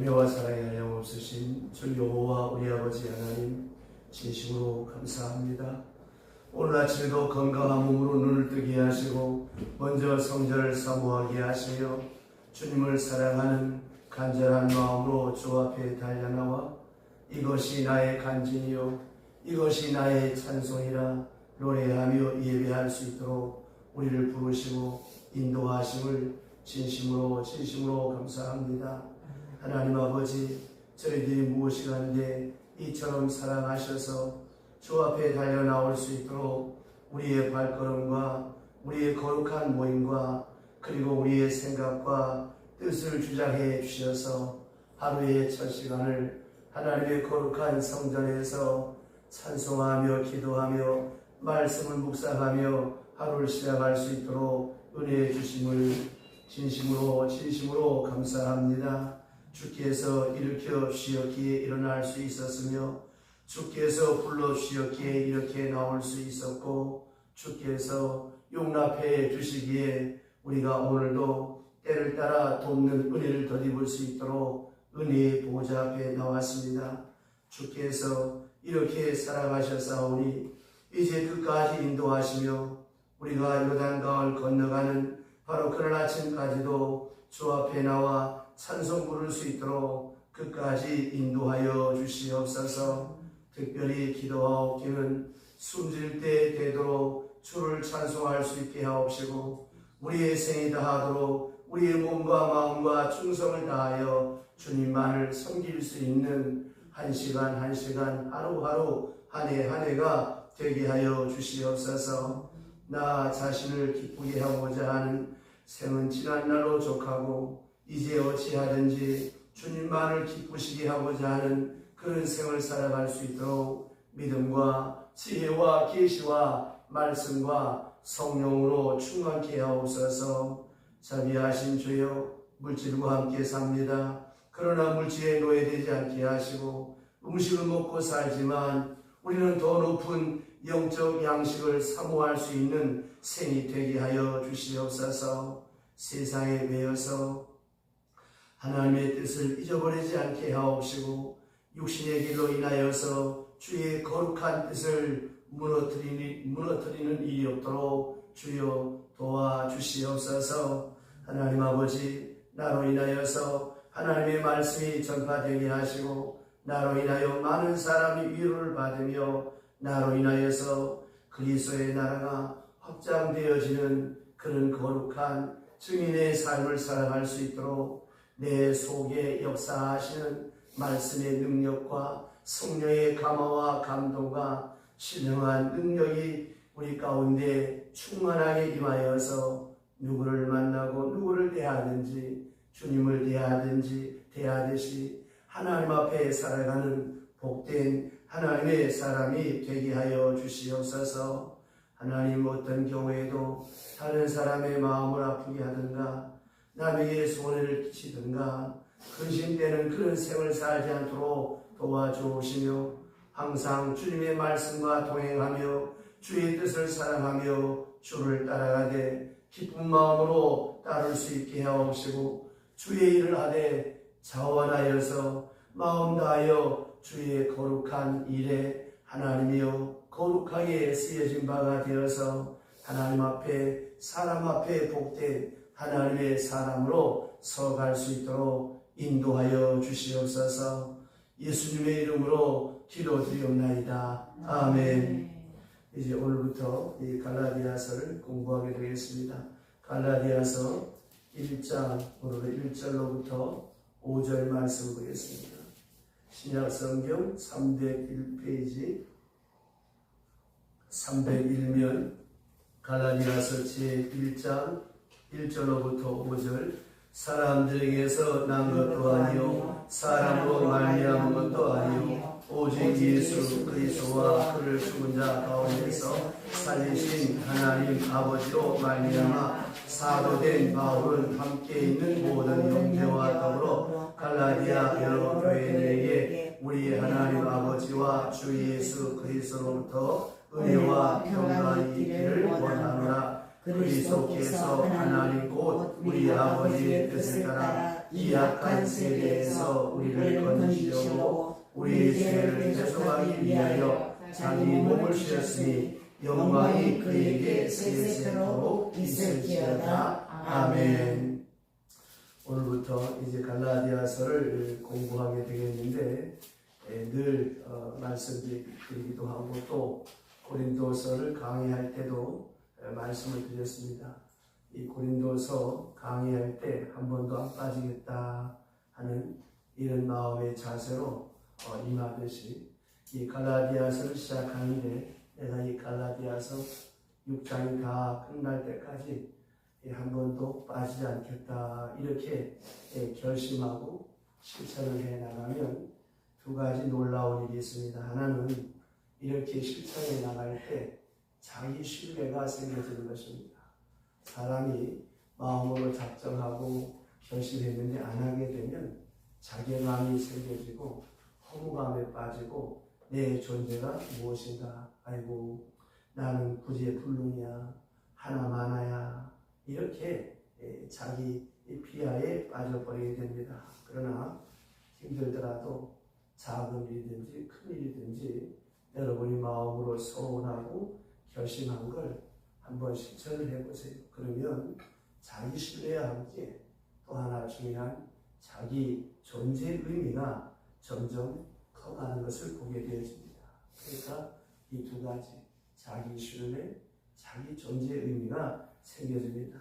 은혜와 사랑의 한량 없으신 주 여호와 우리 아버지 하나님 진심으로 감사합니다. 오늘 아침에도 건강한 몸으로 눈을 뜨게 하시고 먼저 성전을 사모하게 하시며 주님을 사랑하는 간절한 마음으로 주 앞에 달려나와 이것이 나의 간증이요 이것이 나의 찬송이라 노래하며 예배할 수 있도록 우리를 부르시고 인도하심을 진심으로 진심으로 감사합니다. 하나님 아버지 저희들이 무엇이 간데 이처럼 사랑하셔서 주 앞에 달려 나올 수 있도록 우리의 발걸음과 우리의 거룩한 모임과 그리고 우리의 생각과 뜻을 주장해 주셔서 하루의 첫 시간을 하나님의 거룩한 성전에서 찬송하며 기도하며 말씀을 묵상하며 하루를 시작할 수 있도록 은혜해 주심을 진심으로 진심으로 감사합니다. 주께서 일으켜 주셨기에 일어날 수 있었으며 주께서 불러 주셨기에 이렇게 나올 수 있었고 주께서 용납해 주시기에 우리가 오늘도 때를 따라 돕는 은혜를 덧입을 수 있도록 은혜의 보좌 앞에 나왔습니다. 주께서 이렇게 사랑하셨사오니 이제 끝까지 인도하시며 우리가 요단강을 건너가는 바로 그날 아침까지도 주 앞에 나와 찬송 부를 수 있도록 끝까지 인도하여 주시옵소서. 특별히 기도하옵기는 숨질 때 되도록 주를 찬송할 수 있게 하옵시고 우리의 생이 다하도록 우리의 몸과 마음과 충성을 다하여 주님만을 섬길 수 있는 한 시간 한 시간 하루하루 한 해 한 해가 되게 하여 주시옵소서. 나 자신을 기쁘게 하고자 하는 생은 지난 날로 족하고 이제 어찌하든지 주님만을 기쁘시게 하고자 하는 그런 생을 살아갈 수 있도록 믿음과 지혜와 계시와 말씀과 성령으로 충만케 하옵소서 자비하신 주여 물질과 함께 삽니다. 그러나 물질에 노예되지 않게 하시고 음식을 먹고 살지만 우리는 더 높은 영적 양식을 사모할 수 있는 생이 되게 하여 주시옵소서 세상에 매여서 하나님의 뜻을 잊어버리지 않게 하옵시고 육신의 길로 인하여서 주의 거룩한 뜻을 무너뜨리니, 무너뜨리는 일이 없도록 주여 도와주시옵소서. 하나님 아버지 나로 인하여서 하나님의 말씀이 전파되게 하시고 나로 인하여 많은 사람이 위로를 받으며 나로 인하여서 그리스도의 나라가 확장되어지는 그런 거룩한 증인의 삶을 살아갈 수 있도록 내 속에 역사하시는 말씀의 능력과 성령의 감화와 감동과 신령한 능력이 우리 가운데 충만하게 임하여서 누구를 만나고 누구를 대하든지 주님을 대하든지 대하듯이 하나님 앞에 살아가는 복된 하나님의 사람이 되게 하여 주시옵소서. 하나님 어떤 경우에도 다른 사람의 마음을 아프게 하든가 남에게 손해를 끼치든가 근심되는 그런 생을 살지 않도록 도와주시며 항상 주님의 말씀과 동행하며 주의 뜻을 사랑하며 주를 따라가되 기쁜 마음으로 따를 수 있게 하옵시고 주의 일을 하되 자원하여서 마음 다하여 주의 거룩한 일에 하나님이여 거룩하게 쓰여진 바가 되어서 하나님 앞에 사람 앞에 복된 하나님의 사람으로 서갈 수 있도록 인도하여 주시옵소서 예수님의 이름으로 기도드리옵나이다. 아멘. 이제 오늘부터 이 갈라디아서를 공부하게 되겠습니다. 갈라디아서 1장 오늘 1절로부터 5절 말씀 보겠습니다. 신약 성경 301페이지 301면 갈라디아서 제1장 1절로부터 5절 사람들에게서 난 것도 아니요. 사람으로 말미암은 것도 아니요. 오직 예수 그리스도와 그를 죽은 자 가운데서 살리신 하나님 아버지로 말미암아 사도된 바울은 함께 있는 모든 형제와 더불어 갈라디아 여러 교회들에게 우리 하나님 아버지와 주 예수 그리스도로부터 은혜와 평강이 있기를 원하노라 그리스도께서 하나님 곧 우리 아버지의 뜻을 따라 이 악한 세대에서 우리를 건지시려고 우리의 죄를 대속하기 위하여 자기 몸을 주셨으니 영광이 그에게 세세토록 있을지어다. 아멘. 오늘부터 이제 갈라디아서를 공부하게 되겠는데 예, 늘 어, 말씀드리기도 하고 또 고린도서를 강의할 때도 예, 말씀을 드렸습니다. 이 고린도서 강의할 때 한 번도 안 빠지겠다 하는 이런 마음의 자세로 어, 임하듯이 이 갈라디아서를 시작하는데 내가 이 갈라디아서 6장이 다 끝날 때까지 예, 한 번도 빠지지 않겠다 이렇게 예, 결심하고 실천을 해 나가면 두 가지 놀라운 일이 있습니다. 하나는 이렇게 실천해 나갈 때 자기 신뢰가 생겨지는 것입니다. 사람이 마음으로 작정하고 결심했는데 안 하게 되면 자괴감이 생겨지고 허무감에 빠지고 내 존재가 무엇인가 아이고 나는 굳이 불능이야 하나 많아야 이렇게 예, 자기 이 피하에 빠져버리게 됩니다. 그러나 힘들더라도 작은 일이든지 큰 일이든지 여러분이 마음으로 소원하고 결심한 걸 한번 실천을 해보세요. 그러면 자기 신뢰와 함께 또 하나 중요한 자기 존재 의미가 점점 커가는 것을 보게 되어집니다. 그러니까 이 두 가지 자기 신뢰, 자기 존재 의미가 생겨집니다.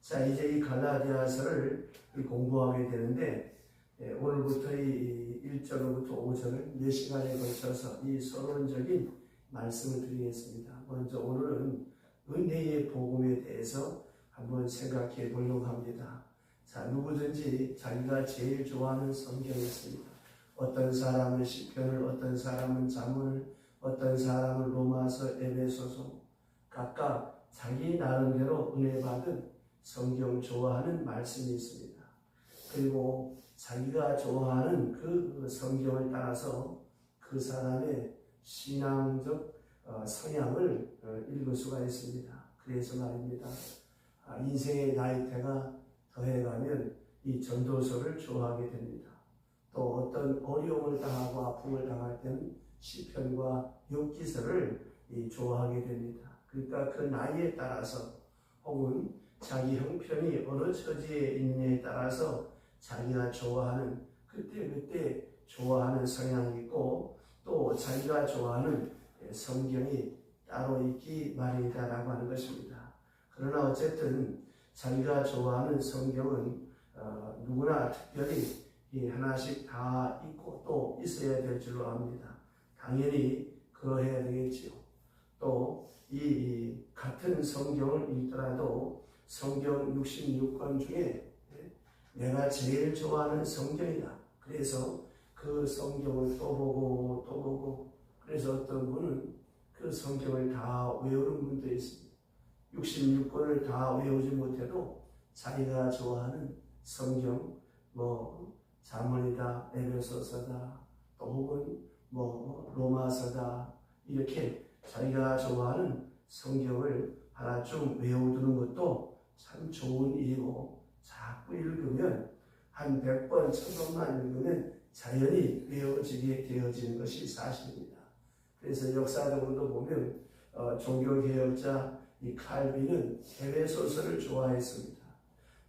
자 이제 이 갈라디아서를 공부하게 되는데 예, 오늘부터 이 1절부터 5절을 몇 시간에 걸쳐서 이 서론적인 말씀을 드리겠습니다. 먼저 오늘은 은혜의 복음에 대해서 한번 생각해 보려고 합니다. 자, 누구든지 자기가 제일 좋아하는 성경이 있습니다. 어떤 사람은 시편을, 어떤 사람은 자문을, 어떤 사람은 로마서, 에베소서 각각 자기 나름대로 은혜 받은 성경 좋아하는 말씀이 있습니다. 그리고 자기가 좋아하는 그 성경을 따라서 그 사람의 신앙적 어, 성향을 어, 읽을 수가 있습니다. 그래서 말입니다. 아, 인생의 나이대가 더해가면 이 전도서를 좋아하게 됩니다. 또 어떤 어려움을 당하고 아픔을 당할 때는 시편과 욥기서를 좋아하게 됩니다. 그러니까 그 나이에 따라서 혹은 자기 형편이 어느 처지에 있느냐에 따라서 자기가 좋아하는 그때그때 좋아하는 성향이 있고 또 자기가 좋아하는 성경이 따로 있기 마련이다라고 하는 것입니다. 그러나 어쨌든 자기가 좋아하는 성경은 어, 누구나 특별히 하나씩 다 있고 또 있어야 될 줄로 압니다. 당연히 그러해야 되겠지요. 또 이 같은 성경을 읽더라도 성경 66권 중에 내가 제일 좋아하는 성경이다. 그래서 그 성경을 또 보고 또 보고 그래서 어떤 분은 그 성경을 다 외우는 분도 있습니다. 66권을 다 외우지 못해도 자기가 좋아하는 성경 뭐 자문이다, 에베소서다, 또 혹은 뭐 로마서다 이렇게 자기가 좋아하는 성경을 하나쯤 외워두는 것도 참 좋은 일이고 자꾸 읽으면 한 100번, 1000번만 읽으면 자연히 외워지게 되어지는 것이 사실입니다. 그래서 역사적으로도 보면 어, 종교개혁자 이 칼빈은 해외 소설을 좋아했습니다.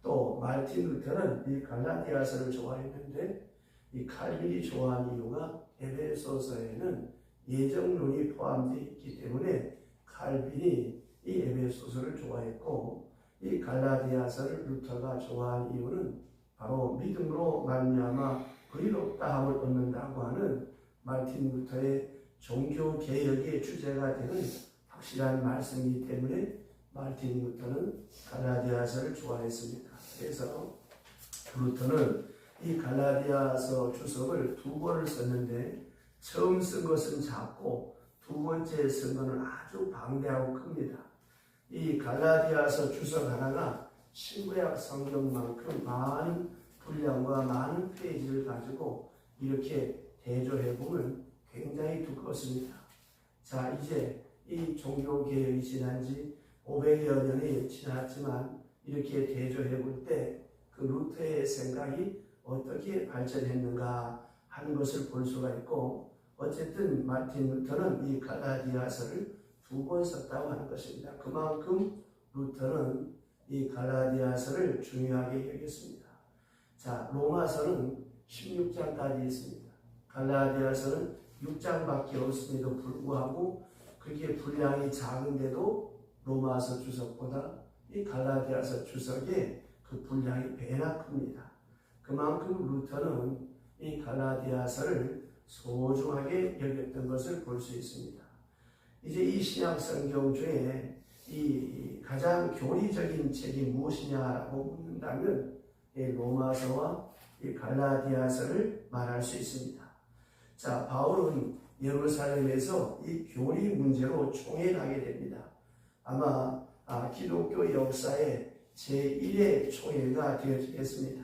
또 말틴 루터는 이 갈라디아서를 좋아했는데 이 칼빈이 좋아한 이유가 해외 소설에는 예정론이 포함되어 있기 때문에 칼빈이 이 에베 소설을 좋아했고 이 갈라디아서를 루터가 좋아한 이유는 바로 믿음으로 말미암아 의롭다함을 얻는다고 하는 말틴 루터의 종교 개혁의 주제가 되는 확실한 말씀이기 때문에 말틴 루터는 갈라디아서를 좋아했습니다. 그래서 루터는 이 갈라디아서 주석을 두 번을 썼는데 처음 쓴 것은 작고 두 번째 쓴 것은 아주 방대하고 큽니다. 이 갈라디아서 주석 하나가 신구약 성경만큼 많은 분량과 많은 페이지를 가지고 이렇게 대조해 보면 굉장히 두껍습니다. 자, 이제 이 종교개혁이 지난 지 500여 년이 지났지만 이렇게 대조해 볼 때 그 루터의 생각이 어떻게 발전했는가 하는 것을 볼 수가 있고 어쨌든 마틴 루터는 이 갈라디아서를 두 번 썼다고 하는 것입니다. 그만큼 루터는 이 갈라디아서를 중요하게 여겼습니다. 자, 로마서는 16장까지 있습니다. 갈라디아서는 6장밖에 없음에도 불구하고 그게 분량이 작은데도 로마서 주석보다 이 갈라디아서 주석의 그 분량이 배나 큽니다. 그만큼 루터는 이 갈라디아서를 소중하게 여겼던 것을 볼 수 있습니다. 이제 이 신약 성경 중에 이 가장 교리적인 책이 무엇이냐라고 묻는다면 이 로마서와 이 갈라디아서를 말할 수 있습니다. 자, 바울은 예루살렘에서 이 교리 문제로 총회하게 됩니다. 아마 아, 기독교 역사의 제1의 총회가 되어지겠습니다.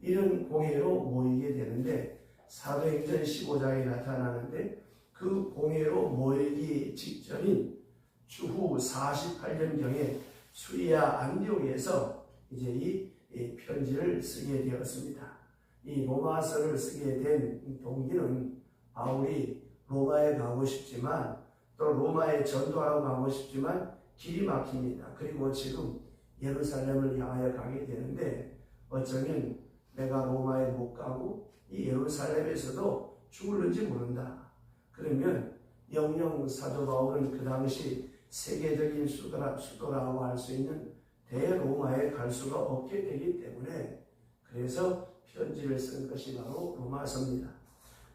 이런 공회로 모이게 되는데 사도행전 15장에 나타나는데 그 공회로 모이기 직전인 추후 48년경에 수리아 안디옥에서 이제 이, 이 편지를 쓰게 되었습니다. 이 로마서를 쓰게 된 동기는 바울이 로마에 가고 싶지만 또 로마에 전도하러 가고 싶지만 길이 막힙니다. 그리고 지금 예루살렘을 향하여 가게 되는데 어쩌면 내가 로마에 못 가고 이 예루살렘에서도 죽을는지 모른다. 그러면 영영 사도 바울은 그 당시 세계적인 수도라, 수도라고 할 수 있는 대로마에 갈 수가 없게 되기 때문에 그래서 편지를 쓴 것이 바로 로마서입니다.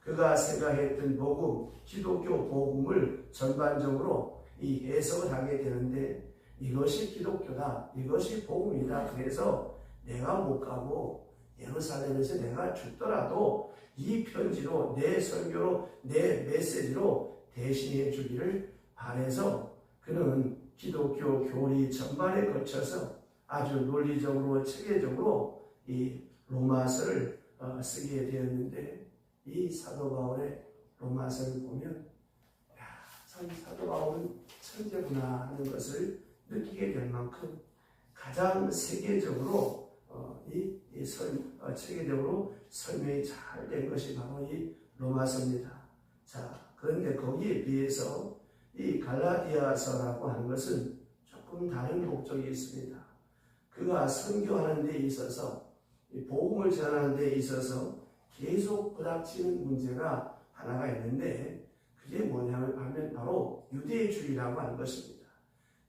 그가 생각했던 복음, 기독교 복음을 전반적으로 이 해석을 하게 되는데 이것이 기독교다, 이것이 복음이다. 그래서 내가 못 가고 예루살렘에서 내가 죽더라도 이 편지로 내 설교로 내 메시지로 대신해 주기를 바래서 그는 기독교 교리 전반에 거쳐서 아주 논리적으로 체계적으로 이 로마서를 어, 쓰게 되었는데 이 사도 바울의 로마서를 보면 야, 참 사도 바울은 천재구나 하는 것을 느끼게 될 만큼 가장 세계적으로 어, 이, 이 설, 어, 체계적으로 설명이 잘 된 것이 바로 이 로마서입니다. 자, 그런데 거기에 비해서 이 갈라디아서라고 하는 것은 조금 다른 목적이 있습니다. 그가 선교하는 데 있어서 복음을 전하는 데 있어서 계속 부닥치는 문제가 하나가 있는데 그게 뭐냐면 하면 바로 유대주의라고 하는 것입니다.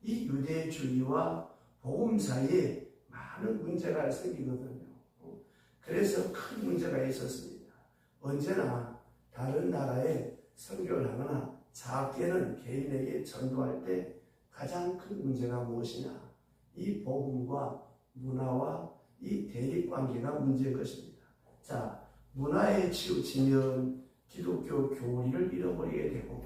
이 유대주의와 복음 사이에 많은 문제가 생기거든요. 그래서 큰 문제가 있었습니다. 언제나 다른 나라에 선교를 하거나 작게는 개인에게 전도할 때 가장 큰 문제가 무엇이냐? 이 복음과 문화와 이 대립 관계가 문제인 것입니다. 자, 문화에 치우치면 기독교 교리를 잃어버리게 되고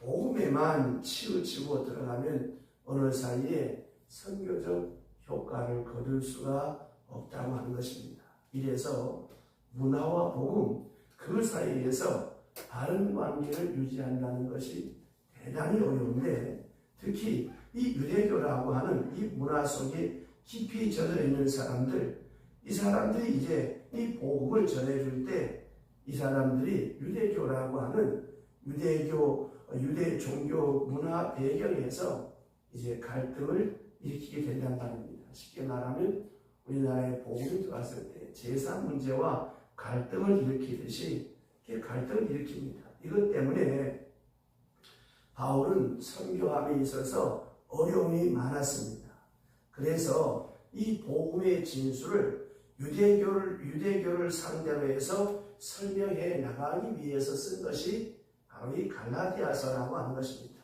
복음에만 치우치고 들어가면 어느 사이에 선교적 효과를 거둘 수가 없다고 하는 것입니다. 이래서 문화와 복음 그 사이에서 바른 관계를 유지한다는 것이 대단히 어려운데 특히 이 유대교라고 하는 이 문화 속에 깊이 젖어 있는 사람들 이 사람들이 이제 이 복음을 전해줄 때 이 사람들이 유대교라고 하는 유대교 유대 종교 문화 배경에서 이제 갈등을 일으키게 된다는 말입니다. 쉽게 말하면 우리나라에 복음이 들어왔을 때 제사 문제와 갈등을 일으키듯이 갈등을 일으킵니다. 이것 때문에 바울은 선교함에 있어서 어려움이 많았습니다. 그래서 이 복음의 진술을 유대교를 유대교를 상대로 해서 설명해 나가기 위해서 쓴 것이 바로 이 갈라디아서라고 하는 것입니다.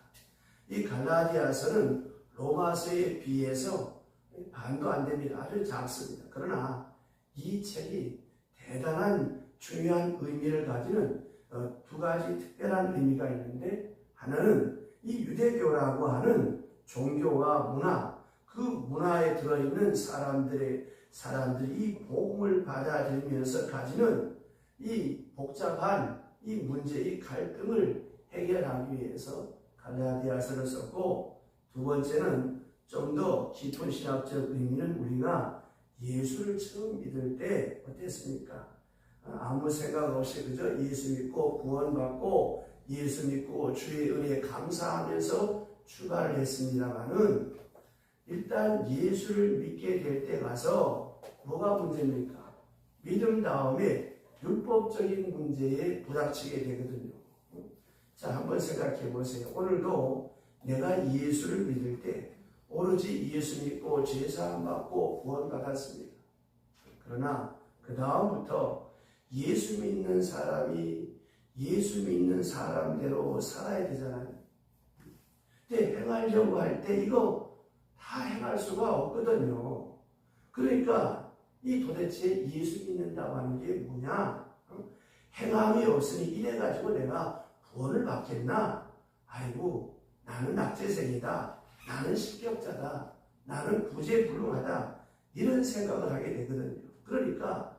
이 갈라디아서는 로마서에 비해서 반도 안 됩니다. 아주 작습니다. 그러나 이 책이 대단한 중요한 의미를 가지는 어, 두 가지 특별한 의미가 있는데 하나는 이 유대교라고 하는 종교와 문화 그 문화에 들어있는 사람들의 사람들이 이 복음을 받아들이면서 가지는 이 복잡한 이 문제, 이 갈등을 해결하기 위해서 갈라디아서를 썼고 두 번째는 좀 더 깊은 신학적 의미는 우리가 예수를 처음 믿을 때 어땠습니까? 아무 생각 없이 그저 예수 믿고 구원받고 예수 믿고 주의 은혜에 감사하면서 출발을 했습니다만은 일단 예수를 믿게 될 때 가서 뭐가 문제입니까? 믿음 다음에 율법적인 문제에 부닥치게 되거든요. 자, 한번 생각해 보세요. 오늘도 내가 예수를 믿을 때 오로지 예수 믿고 제사함 받고 구원 받았습니다. 그러나 그 다음부터 예수 믿는 사람이 예수 믿는 사람대로 살아야 되잖아요. 근데 행하려고 할 때 이거 다 행할 수가 없거든요. 그러니까 이 도대체 예수 믿는다고 하는 게 뭐냐? 행함이 없으니 이래가지고 내가 구원을 받겠나? 아이고, 나는 낙제생이다. 나는 실격자다. 나는 구제불능하다. 이런 생각을 하게 되거든요. 그러니까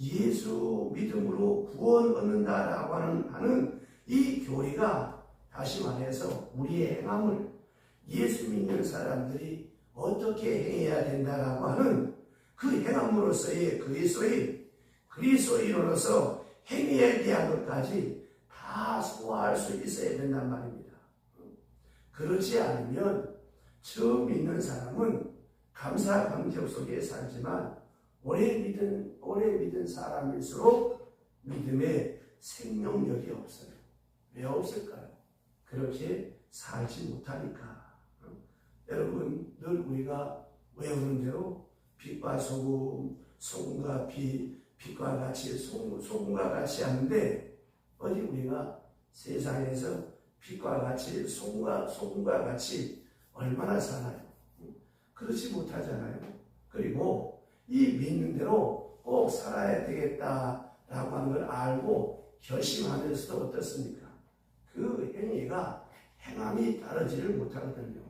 예수 믿음으로 구원 얻는다라고 하는, 하는 이 교리가 다시 말해서 우리의 행함을 예수 믿는 사람들이 어떻게 행해야 된다라고 하는 그 행함으로서의 그리스도인, 그리스도인으로서 행위에 대한 것까지 다 소화할 수 있어야 된단 말입니다. 그렇지 않으면 처음 믿는 사람은 감사 감격 속에 살지만 오래 믿은 오래 믿은 사람일수록 믿음의 생명력이 없어요. 왜 없을까요? 그렇게 살지 못하니까. 여러분 늘 우리가 외우는 대로 빛과 소금, 소금과 빛, 빛과 같이 소금, 소금과 같이 하는데 어디 우리가 세상에서 빛과 같이 소금과 소금과 같이 얼마나 사나요? 그렇지 못하잖아요. 그리고 이 믿는 대로 꼭 살아야 되겠다라고 하는 걸 알고 결심하면서도 어떻습니까? 그 행위가 행함이 따르지를 못하거든요.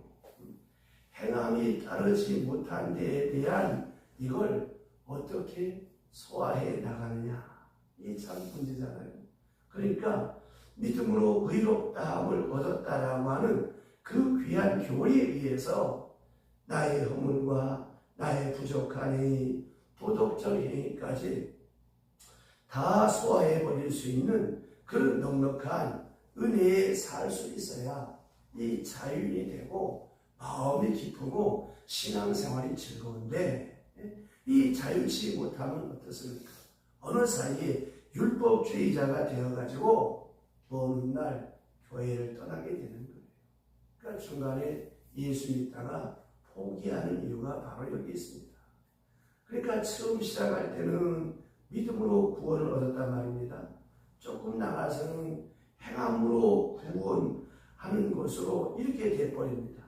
행함이 따르지 못한 데에 대한 이걸 어떻게 소화해 나가느냐. 이참 문제잖아요. 그러니까 믿음으로 의롭다함을 얻었다라고 하는 그 귀한 교리에 의해서 나의 허물과 나의 부족한 행위, 도덕적 행위까지 다 소화해 버릴 수 있는 그런 넉넉한 은혜에 살 수 있어야 이 자유인이 되고 마음이 기쁘고 신앙생활이 즐거운데 이 자유치 못하면 어떻습니까? 어느 사이에 율법주의자가 되어가지고 먼 날 교회를 떠나게 되는 거예요. 그러니까 중간에 예수 믿다가 포기하는 이유가 바로 여기 있습니다. 그러니까 처음 시작할 때는 믿음으로 구원을 얻었단 말입니다. 조금 나가서는 행함으로 구원하는 것으로 이렇게 돼버립니다.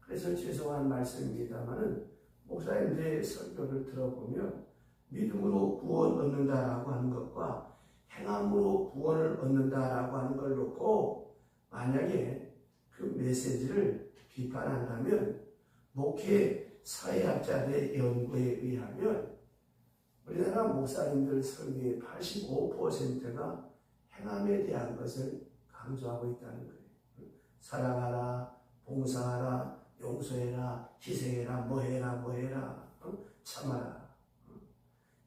그래서 죄송한 말씀입니다만은 목사님들의 설교를 들어보면 믿음으로 구원 얻는다라고 하는 것과 행함으로 구원을 얻는다라고 하는 걸 놓고 만약에 그 메시지를 비판한다면 목회 사회학자들의 연구에 의하면 우리나라 목사님들 설교의 85%가 행함에 대한 것을 강조하고 있다는 거예요. 사랑하라, 봉사하라, 용서해라, 희생해라, 뭐해라, 뭐해라, 참아라.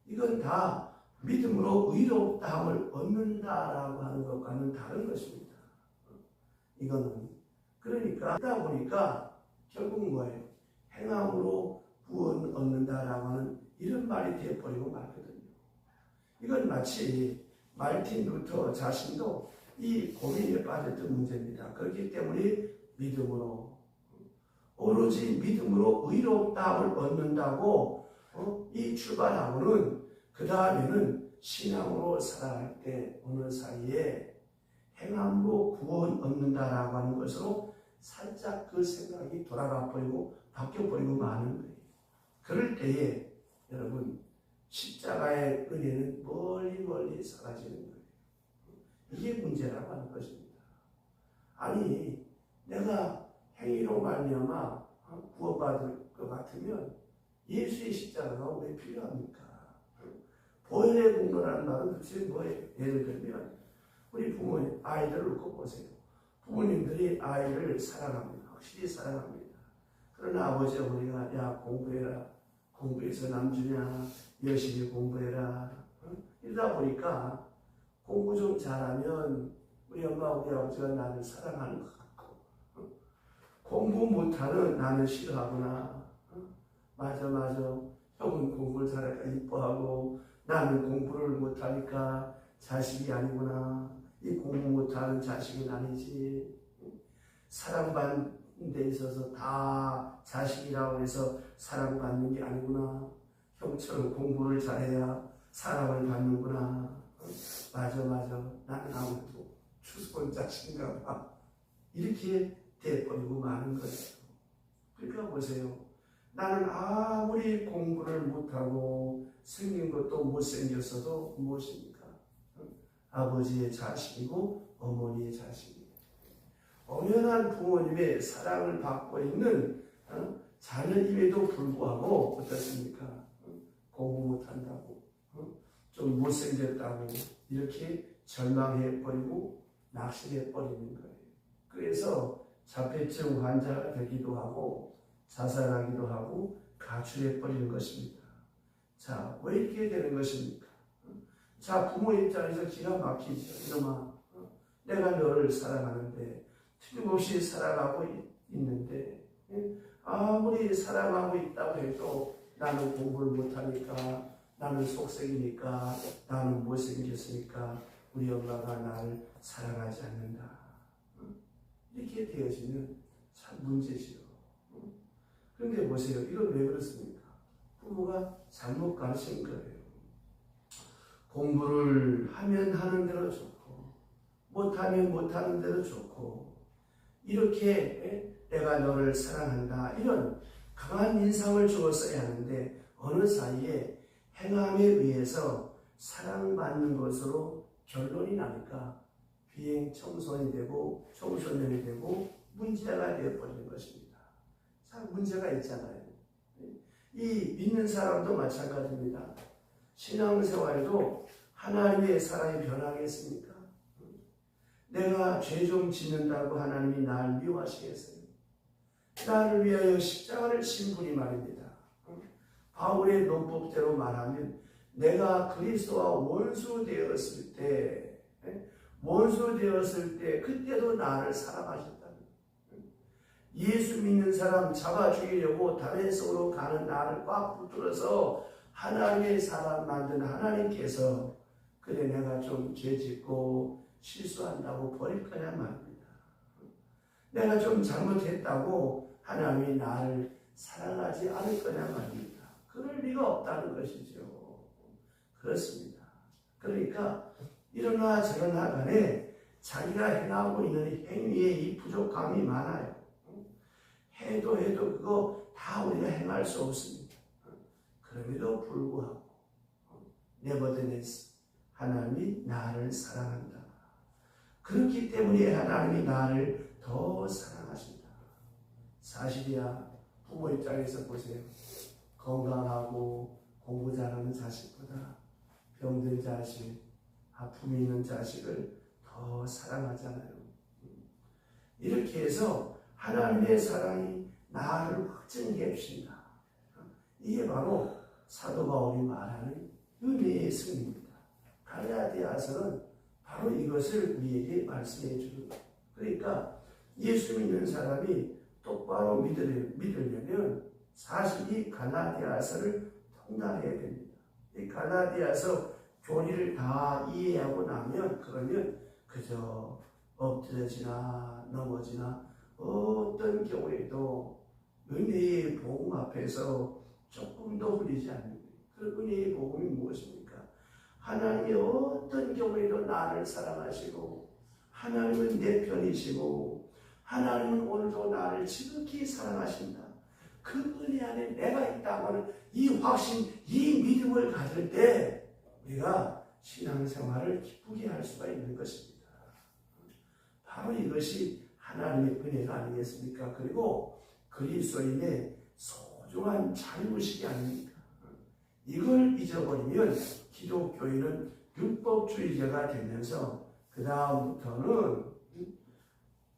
이건 다 믿음으로 의롭다함을 얻는다라고 하는 것과는 다른 것입니다. 이거는 그러니까 그러다 보니까 결국 뭐예요? 행함으로 구원 얻는다라고 하는 이런 말이 되어버리고 말거든요. 이건 마치 말틴 루터 자신도 이 고민에 빠졌던 문제입니다. 그렇기 때문에 믿음으로 오로지 믿음으로 의롭다함을 얻는다고 어? 이 출발하고는 그 다음에는 신앙으로 살아갈 때 어느 사이에 행함으로 구원 얻는다라고 하는 것으로 살짝 그 생각이 돌아가 버리고 바뀌어 버리고 마는 거예요. 그럴 때에 여러분 십자가의 은혜는 멀리 멀리 사라지는 거예요. 이게 문제라고 하는 것입니다. 아니 내가 행위로 말미암아 구원받을 것 같으면 예수의 십자가가 왜 필요합니까? 보혈의 공로라는 말은 도대체 뭐예요? 예를 들면 우리 부모님 아이들을 놓고 보세요. 부모님들이 아이를 사랑합니다. 확실히 사랑합니다. 그러나 아버지 어머니가 야 공부해라 공부해서 남주냐 열심히 공부해라 어? 이러다 보니까 공부 좀 잘하면 우리 엄마 우리 아버지가 나를 사랑하는 것 어? 공부 못하는 나는 싫어하구나 어? 맞아 맞아 형은 공부를 잘하니까 이뻐하고 나는 공부를 못하니까 자식이 아니구나 이 공부 못하는 자식은 아니지 사랑받는 데 있어서 다 자식이라고 해서 사랑받는 게 아니구나. 형처럼 공부를 잘해야 사랑을 받는구나. 어? 맞아, 맞아. 나는 아무래도 추수권 자식인가 봐. 이렇게 돼버리고 마는 거예요. 그러니까 보세요. 나는 아무리 공부를 못하고 생긴 것도 못생겼어도 무엇입니까? 어? 아버지의 자식이고 어머니의 자식이에요. 엄연한 부모님의 사랑을 받고 있는 어? 자녀임에도 불구하고 어떻습니까? 어? 공부 못한다고 어? 좀 못생겼다고 이렇게 절망해 버리고 낙심해 버리는 거예요. 그래서 자폐증 환자가 되기도 하고 자살하기도 하고 가출해 버리는 것입니다. 자, 왜 이렇게 되는 것입니까? 어? 자, 부모 입장에서 기가 막히죠. 이놈아, 어? 내가 너를 사랑하는데 틀림없이 있- 있는데 예? 아무리 사랑하고 있다고 해도 나는 공부를 못하니까 나는 속색이니까 나는 못생겼으니까 우리 엄마가 나를 사랑하지 않는다 어? 이렇게 되어지면 참 문제지요. 어? 그런데 보세요. 이건 왜 그렇습니까? 부모가 잘못 가르친 거예요. 공부를 하면 하는 대로 좋고 못하면 못하는 대로 좋고 이렇게 내가 너를 사랑한다. 이런 강한 인상을 주었어야 하는데 어느 사이에 행함에 의해서 사랑받는 것으로 결론이 나니까 비행 청소년이 되고 청소년이 되고 문제가 되어버리는 것입니다. 참 문제가 있잖아요. 이 믿는 사람도 마찬가지입니다. 신앙생활도 하나님의 사랑이 변하겠습니까? 내가 죄 좀 짓는다고 하나님이 나를 미워하시겠어요? 나를 위하여 십자가를 진 분이 말입니다. 바울의 논법대로 말하면 내가 그리스도와 원수 되었을 때, 원수 되었을 때 그때도 나를 사랑하셨다. 예수 믿는 사람 잡아 죽이려고 다른 속으로 가는 나를 꽉 붙들어서 하나님의 사람 만든 하나님께서 그래 내가 좀 죄짓고 실수한다고 버릴 거냐 말입니다. 내가 좀 잘못했다고 하나님이 나를 사랑하지 않을 거냐 말입니다. 그럴 리가 없다는 것이죠. 그렇습니다. 그러니까 이러나 저러나 간에 자기가 행하고 있는 행위에 이 부족함이 많아요. 해도 해도 그거 다 우리가 행할 수 없습니다. 그럼에도 불구하고 네버드네스 하나님이 나를 사랑한다. 그렇기 때문에 하나님이 나를 더 사랑하신다. 사실이야 부모 입장에서 보세요. 건강하고 공부 잘하는 자식보다 병든 자식, 아픔이 있는 자식을 더 사랑하잖아요. 이렇게 해서 하나님의 사랑이 나를 확증해 주신다. 이게 바로 사도 바울이 말하는 은혜의 승리입니다. 갈라디아서는 바로 이것을 우리에게 말씀해 주는 거예요. 그러니까 예수 믿는 사람이 똑바로 믿으려, 믿으려면 사실 이 갈라디아서를 통달해야 됩니다. 이 갈라디아서 교리를 다 이해하고 나면 그러면 그저 엎드려지나 넘어지나 어떤 경우에도 은혜의 복음 앞에서 조금도 흘리지 않는. 그 은혜의 복음이 무엇입니까? 하나님이 어떤 경우에도 나를 사랑하시고 하나님은 내 편이시고 하나님은 오늘도 나를 지극히 사랑하신다. 그 은혜 안에 내가 있다고 하는 이 확신, 이 믿음을 가질 때 우리가 신앙생활을 기쁘게 할 수가 있는 것입니다. 바로 이것이 하나님의 은혜가 아니겠습니까? 그리고 그리스도인의 소중한 자유의식이 아닙니까? 이걸 잊어버리면 기독교인은 율법주의자가 되면서 그 다음부터는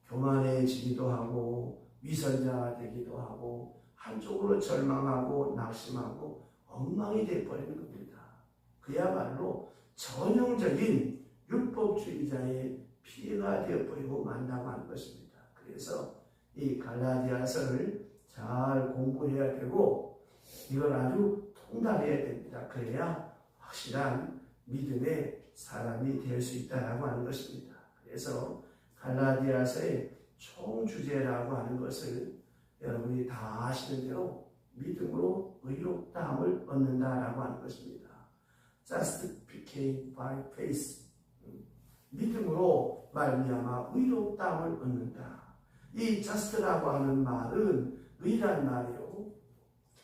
교만해지기도 하고 위선자가 되기도 하고 한쪽으로 절망하고 낙심하고 엉망이 되어버리는 겁니다. 그야말로 전형적인 율법주의자의 피해가 되어버리고 만다고 하는 것입니다. 그래서 이 갈라디아서를 잘 공부해야 되고 이걸 아주 통달해야 됩니다. 그래야 확실한 믿음의 사람이 될 수 있다라고 하는 것입니다. 그래서 갈라디아서의 총 주제라고 하는 것을 여러분이 다 아시는 대로 믿음으로 의롭다함을 얻는다라고 하는 것입니다. Justified by faith. 믿음으로 말미암아 의롭다함을 얻는다. 이 just라고 하는 말은 의란 말이요.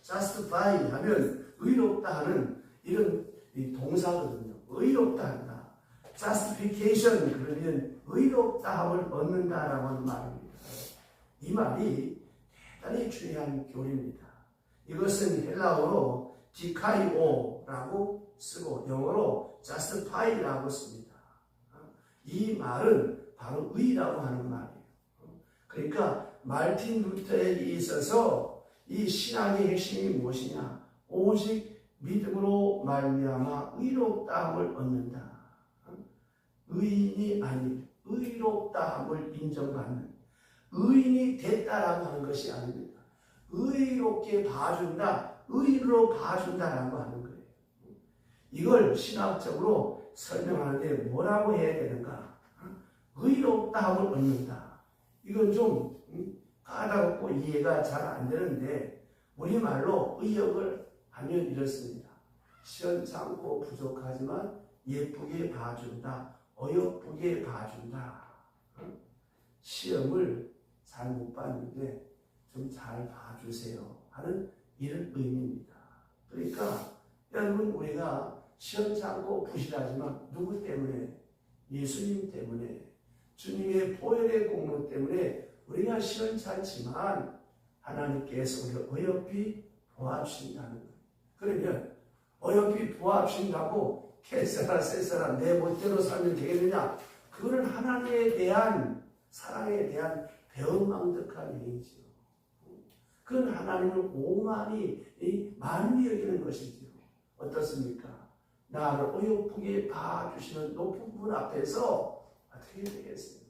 justify 하면 의롭다 하는 이런 이 동사거든요. 의롭다 한다. justification 그러면 의롭다함을 얻는다라고 하는 말입니다. 이 말이 대단히 중요한 교리입니다. 이것은 헬라어로 디카이오라고 쓰고 영어로 justify라고 씁니다. 이 말은 바로 의라고 하는 말이에요. 그러니까 말틴 루터에 있어서 이 신앙의 핵심이 무엇이냐? 오직 믿음으로 말미암아 의롭다함을 얻는다. 의인이 아닌 의롭다함을 인정받는 의인이 됐다라고 하는 것이 아닙니다. 의롭게 봐준다, 의로 봐준다라고 하는 거예요. 이걸 신학적으로 설명하는데 뭐라고 해야 되는가? 의롭다함을 얻는다. 이건 좀 음, 까다롭고 이해가 잘 안 되는데 우리말로 의역을 하면 이렇습니다. 시원찮고 부족하지만 예쁘게 봐준다. 어여쁘게 봐준다. 시험을 잘 못 봤는데 좀 잘 봐주세요. 하는 이런 의미입니다. 그러니까 여러분 우리가 시험찮고 부실하지만 누구 때문에? 예수님 때문에 주님의 보혈의 공로 때문에 우리가 시원찮지만 하나님께서 우리를 어여삐 보아주신다는 거예요. 그러면 어여삐 보아주신다고 캐세라 세세라 내 멋대로 살면 되겠느냐? 그거는 하나님에 대한 사랑에 대한 배은망덕한 얘기지요. 그건 하나님을 오만이 많이 여기는 것이지요. 어떻습니까? 나를 어여쁘게 봐주시는 높은 분 앞에서 어떻게 되겠어요?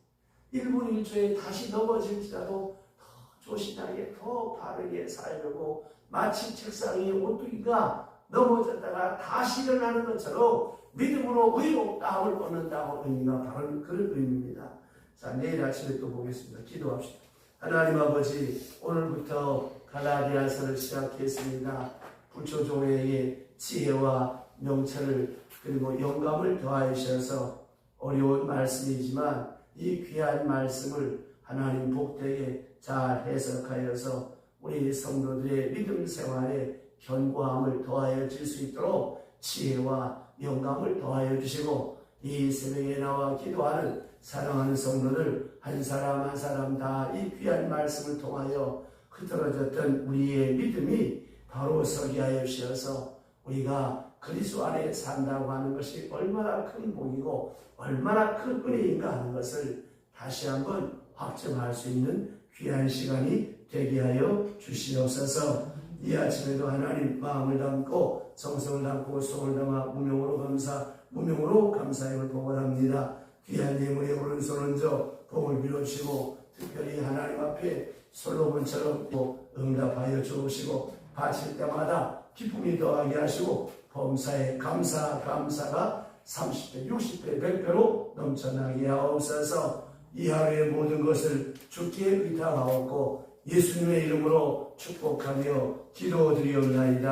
1분 1초에 다시 넘어질지라도 더 조신하게 더 바르게 살려고 마치 책상 위에 오뚜기가 넘어졌다가 다시 일어나는 것처럼 믿음으로 의롭다함을 얻는다고 의미가 바로 그런 의미입니다. 자, 내일 아침에 또 보겠습니다. 기도합시다. 하나님 아버지, 오늘부터 갈라디아서를 시작했습니다. 불초조회의 지혜와 명철을 그리고 영감을 더하셔서 어려운 말씀이지만 이 귀한 말씀을 하나님 복되게 잘 해석하여서 우리 성도들의 믿음 생활에 견고함을 더하여 줄 수 있도록 지혜와 영감을 더하여 주시고 이 새벽에 나와 기도하는 사랑하는 성도들 한 사람 한 사람 다 이 귀한 말씀을 통하여 흐트러졌던 우리의 믿음이 바로 서게 하여 주셔서 우리가 그리스도 안에 산다고 하는 것이 얼마나 큰 복이고 얼마나 큰 은혜인가 하는 것을 다시 한번 확정할 수 있는 귀한 시간이 되게 하여 주시옵소서. 이 아침에도 하나님 마음을 담고 정성을 담고 소을 담아 무명으로 감사 무명으로 감사임을 보고합니다. 귀한 예물의 오른손 얹어 복을 빌어주시고 특별히 하나님 앞에 솔로몬처럼 또 응답하여 주시고 바칠 때마다 기쁨이 더하게 하시고 범사에 감사 감사가 30배, 60배, 100배로 넘쳐나게 하옵소서 이 하루의 모든 것을 주께 의탁하옵고 예수님의 이름으로 축복하며 기도드리옵나이다.